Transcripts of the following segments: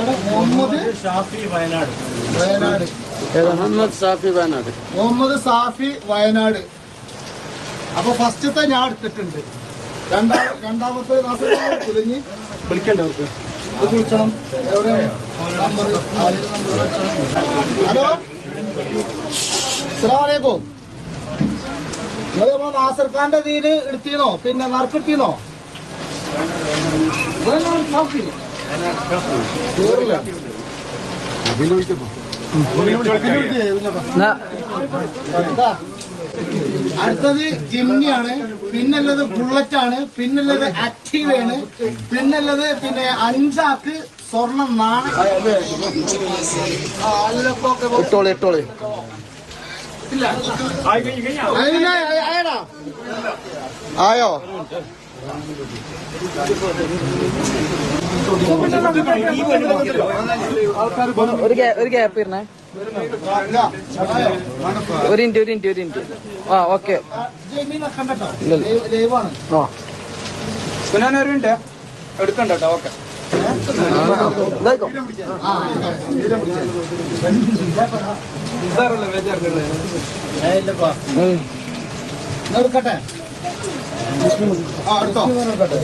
മുഹമ്മദ് ഷാഫി വയനാട്. വയനാട്. മുഹമ്മദ് സാഫി വയനാട്. മുഹമ്മദ് സാഫി വയനാട്. അപ്പൊ ഫസ്റ്റത്തെ ഞാൻ എടുത്തിട്ടുണ്ട്. രണ്ടാ രണ്ടാമത്തെ നാസർ കുലഞ്ഞ് വിളിക്കണ്ടേ അവർക്ക്. വിളിക്കണം ഹലോ? അസ്സലാമലൈക്കും നിങ്ങൾ നമ്മളെ നാസർ ഖാന്റെ തീര് എടുത്തിനോ പിന്നെ നറുക്കിട്ടീനോ ഇതാ. അടുത്തത് ജിംനിയാണ് പിന്നുള്ളത് ബുള്ളറ്റ് ആണ് പിന്നുള്ളത് ആക്റ്റീവ് ആണ് പിന്നുള്ളത് പിന്നെ അഞ്ചാക്ക് സ്വർണം ആയ- ആയടാ ആയോ? ഒരു ഒരു ഗ്യാപ്പ് ഇരുന്നേ? ഒരു ഇന്റ് ഒരു ഇന്റ് ഒരു ഇന്റ് ആ ഓക്കെ സുനാനൊരു മിനിറ്റ് എടുക്കണ്ട കേട്ടോ ഓക്കെ. ഇല്ലപ്പാ. എടുക്കട്ടെ? ആ എടുത്തോ. എടുക്കട്ടെ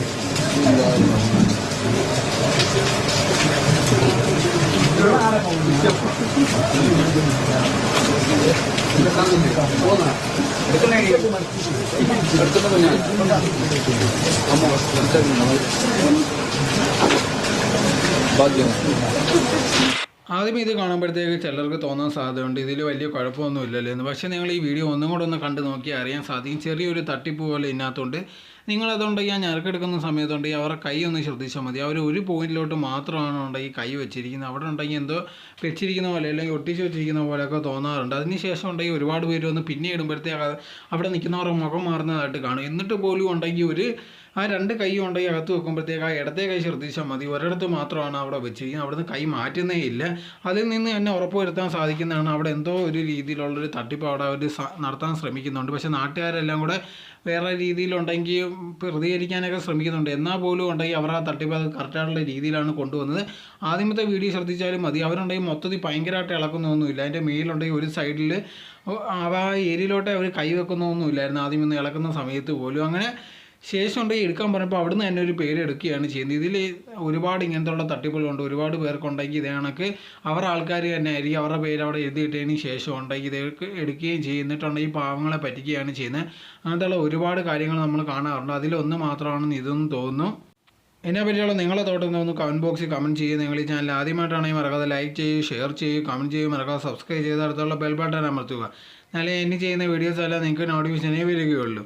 ആദ്യം ഇത് കാണുമ്പോഴത്തേക്ക് ചിലർക്ക് തോന്നാൻ സാധ്യതയുണ്ട്. ഇതിൽ വലിയ കുഴപ്പമൊന്നും ഇല്ലല്ലോ എന്ന്. പക്ഷേ നിങ്ങൾ ഈ വീഡിയോ ഒന്നും കൂടെ ഒന്ന് കണ്ട് നോക്കിയാൽ അറിയാൻ സാധിക്കും. ചെറിയൊരു തട്ടിപ്പ് പോലെ ഇതിനകത്തുണ്ട്. നിങ്ങളതുണ്ടെങ്കിൽ ആ ഞരക്കെടുക്കുന്ന സമയത്തുണ്ടെങ്കിൽ അവരുടെ കൈ ഒന്ന് ശ്രദ്ധിച്ചാൽ മതി. അവർ ഒരു പോയിന്റിലോട്ട് മാത്രമാണ് ഉണ്ടെങ്കിൽ കൈ വെച്ചിരിക്കുന്നത്. അവിടെ ഉണ്ടെങ്കിൽ എന്തോ വെച്ചിരിക്കുന്ന പോലെ അല്ലെങ്കിൽ ഒട്ടിച്ച് വെച്ചിരിക്കുന്ന പോലെയൊക്കെ തോന്നാറുണ്ട്. അതിനുശേഷം ഉണ്ടെങ്കിൽ ഒരുപാട് പേര് വന്ന് പിന്നെ ഇടുമ്പോഴത്തേക്ക് അവിടെ നിൽക്കുന്നവരുടെ മുഖം മാറുന്നതായിട്ട് കാണും. എന്നിട്ട് പോലും ഉണ്ടെങ്കിൽ ഒരു ആ രണ്ട് കൈ ഉണ്ടെങ്കിൽ അകത്ത് വെക്കുമ്പോഴത്തേക്ക് ആ ഇടത്തെ കൈ ശ്രദ്ധിച്ചാൽ മതി. ഒരിടത്ത് മാത്രമാണ് അവിടെ വെച്ചിരിക്കുന്നത്. അവിടുന്ന് കൈ മാറ്റുന്നേ ഇല്ല. അതിൽ നിന്ന് തന്നെ ഉറപ്പുവരുത്താൻ സാധിക്കുന്നതാണ് അവിടെ എന്തോ ഒരു രീതിയിലുള്ളൊരു തട്ടിപ്പ് അവിടെ അവർ നടത്താൻ ശ്രമിക്കുന്നുണ്ട്. പക്ഷേ നാട്ടുകാരെല്ലാം കൂടെ വേറെ രീതിയിലുണ്ടെങ്കിൽ പ്രതികരിക്കാനൊക്കെ ശ്രമിക്കുന്നുണ്ട് എന്നാൽ പോലും ഉണ്ടെങ്കിൽ അവർ ആ തട്ടിപ്പ് അത് കറക്റ്റായിട്ടുള്ള രീതിയിലാണ് കൊണ്ടുവന്നത് ആദ്യമത്തെ വീഡിയോ ശ്രദ്ധിച്ചാലും മതി അവരുണ്ടെങ്കിൽ മൊത്തത്തിൽ ഭയങ്കരമായിട്ട് ഇളക്കുന്നൊന്നുമില്ല അതിന്റെ മേലുണ്ടെങ്കിൽ ഒരു സൈഡിൽ ആ ഏരിയയിലോട്ട് അവർ കൈ വെക്കുന്നൊന്നുമില്ലായിരുന്നു ആദ്യം ഒന്ന് ഇളക്കുന്ന സമയത്ത് പോലും അങ്ങനെ ശേഷം ഉണ്ടെങ്കിൽ എടുക്കാൻ പറഞ്ഞപ്പോൾ അവിടുന്ന് തന്നെ ഒരു പേര് എടുക്കുകയാണ് ചെയ്യുന്നത്. ഇതിൽ ഒരുപാട് ഇങ്ങനത്തെ തട്ടിപ്പുകളുണ്ട്. ഒരുപാട് പേർക്കുണ്ടെങ്കിൽ ഇതേ കണക്ക്. അവരുടെ ആൾക്കാർ തന്നെ ആയിരിക്കും. അവരുടെ പേര് അവിടെ എഴുതിയിട്ടതിന് ശേഷം ഉണ്ടെങ്കിൽ ഇതൊക്കെ എടുക്കുകയും ചെയ്യുന്നിട്ടുണ്ടെങ്കിൽ പാവങ്ങളെ പറ്റിക്കുകയാണ് ചെയ്യുന്നത്. അങ്ങനത്തെയുള്ള ഒരുപാട് കാര്യങ്ങൾ നമ്മൾ കാണാറുണ്ട്. അതിലൊന്ന് മാത്രമാണെന്ന് ഇതൊന്നും തോന്നുന്നു. എന്നെ പറ്റിയുള്ള നിങ്ങളെ തോട്ടം ഒന്ന് കമന്റ് ബോക്സിൽ കമന്റ് ചെയ്യുക നിങ്ങൾ ഈ ചാനൽ ആദ്യമായിട്ടാണെങ്കിൽ മറക്കാതെ ലൈക്ക് ചെയ്യുക ഷെയർ ചെയ്യുക കമന്റ് ചെയ്യുക മറക്കാതെ സബ്സ്ക്രൈബ് ചെയ്ത് അടുത്തുള്ള ബെൽ ബട്ടൺ അമർത്തുക. എന്നാലേ എന്നെ ചെയ്യുന്ന വീഡിയോസ് എല്ലാം നിങ്ങൾക്ക് നോട്ടിഫിക്കേഷനേ വരികയുള്ളൂ.